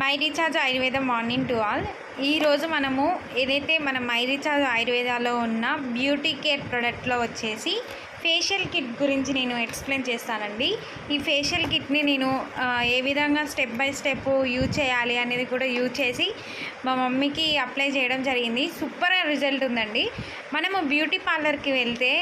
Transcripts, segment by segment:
My recharge Ayurveda morning to all. ఈరోజు మనము ఏదైతే మన మై రీఛార్జ్ ఆయుర్వేదాలో ఉన్న బ్యూటీ కేర్ ప్రోడక్ట్లో వచ్చేసి ఫేషియల్ కిట్ గురించి నేను ఎక్స్ప్లెయిన్ చేస్తానండి. ఈ ఫేషియల్ కిట్ని నేను ఏ విధంగా స్టెప్ బై స్టెప్ యూజ్ చేయాలి అనేది కూడా యూజ్ చేసి మా మమ్మీకి అప్లై చేయడం జరిగింది. సూపర్ రిజల్ట్ ఉందండి. మనము బ్యూటీ పార్లర్కి వెళ్తే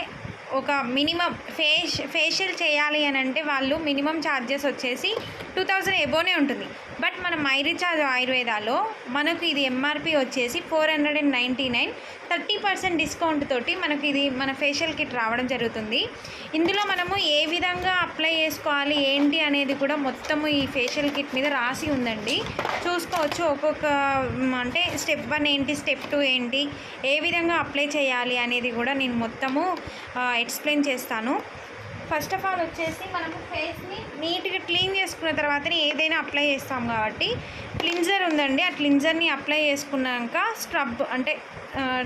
ఒక మినిమం ఫేష్ ఫేషియల్ చేయాలి అని అంటే వాళ్ళు మినిమం ఛార్జెస్ వచ్చేసి టూ థౌజండ్ ఎబోనే ఉంటుంది. బట్ మన మై రీఛార్జ్ ఆయుర్వేదాలో మనకు ఇది ఎంఆర్పి వచ్చేసి four hundred and ninety nine. Thirty percent discount తోటి మనకి ఇది మన ఫేషియల్ కిట్ రావడం జరుగుతుంది. ఇందులో మనము ఏ విధంగా అప్లై చేసుకోవాలి ఏంటి అనేది కూడా మొత్తము ఈ ఫేషియల్ కిట్ మీద రాసి ఉందండి. చూసుకోవచ్చు ఒక్కొక్క అంటే స్టెప్ వన్ ఏంటి స్టెప్ టూ ఏంటి ఏ విధంగా అప్లై చేయాలి అనేది కూడా నేను మొత్తము ఎక్స్ప్లెయిన్ చేస్తాను. ఫస్ట్ ఆఫ్ ఆల్ వచ్చేసి మనము ఫేస్ని నీట్గా క్లీన్ చేసుకున్న తర్వాతనే ఏదైనా అప్లై చేస్తాం కాబట్టి క్లిన్జర్ ఉందండి. ఆ క్లిన్జర్ని అప్లై చేసుకున్నాక స్క్రబ్ అంటే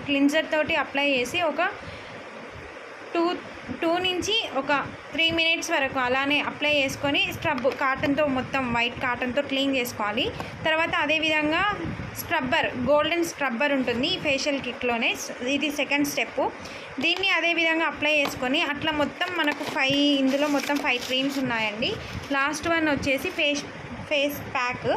క్లిన్జర్ తోటి అప్లై చేసి ఒక టూ టూ నుంచి ఒక త్రీ మినిట్స్ వరకు అలానే అప్లై చేసుకొని స్క్రబ్ కాటన్తో మొత్తం వైట్ కాటన్తో క్లీన్ చేసుకోవాలి. తర్వాత అదేవిధంగా స్క్రబ్బర్ గోల్డెన్ స్క్రబ్బర్ ఉంటుంది ఈ ఫేషియల్ కిట్లోనే. ఇది సెకండ్ స్టెప్ దీన్ని అదే విధంగా అప్లై చేసుకొని అట్లా మొత్తం మనకు ఫైవ్ ఇందులో మొత్తం ఫైవ్ క్రీమ్స్ ఉన్నాయండి. లాస్ట్ వన్ వచ్చేసి ఫేస్ ఫేస్ ప్యాక్.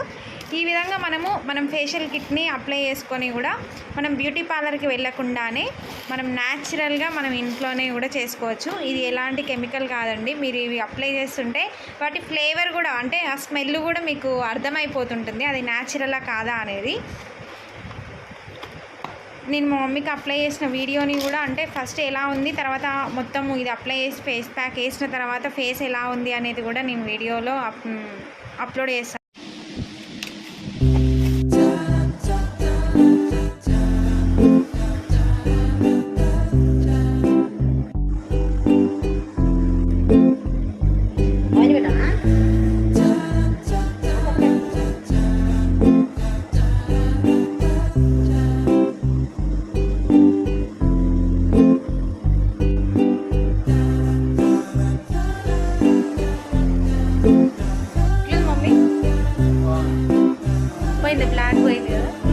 ఈ విధంగా మనము మనం ఫేషియల్ కిట్ని అప్లై చేసుకొని కూడా మనం బ్యూటీ పార్లర్కి వెళ్ళకుండానే మనం న్యాచురల్గా మనం ఇంట్లోనే కూడా చేసుకోవచ్చు. ఇది ఎలాంటి కెమికల్ కాదండి. మీరు ఇవి అప్లై చేస్తుంటే వాటి ఫ్లేవర్ కూడా అంటే ఆ స్మెల్ కూడా మీకు అర్థమైపోతుంటుంది. అది న్యాచురలా కాదా అనేది. నేను మా మమ్మీకి అప్లై చేసిన వీడియోని కూడా అంటే ఫస్ట్ ఎలా ఉంది తర్వాత మొత్తం ఇది అప్లై చేసి ఫేస్ ప్యాక్ వేసిన తర్వాత ఫేస్ ఎలా ఉంది అనేది కూడా నేను వీడియోలో అప్ అప్లోడ్ చేస్తాను Wait the black way there.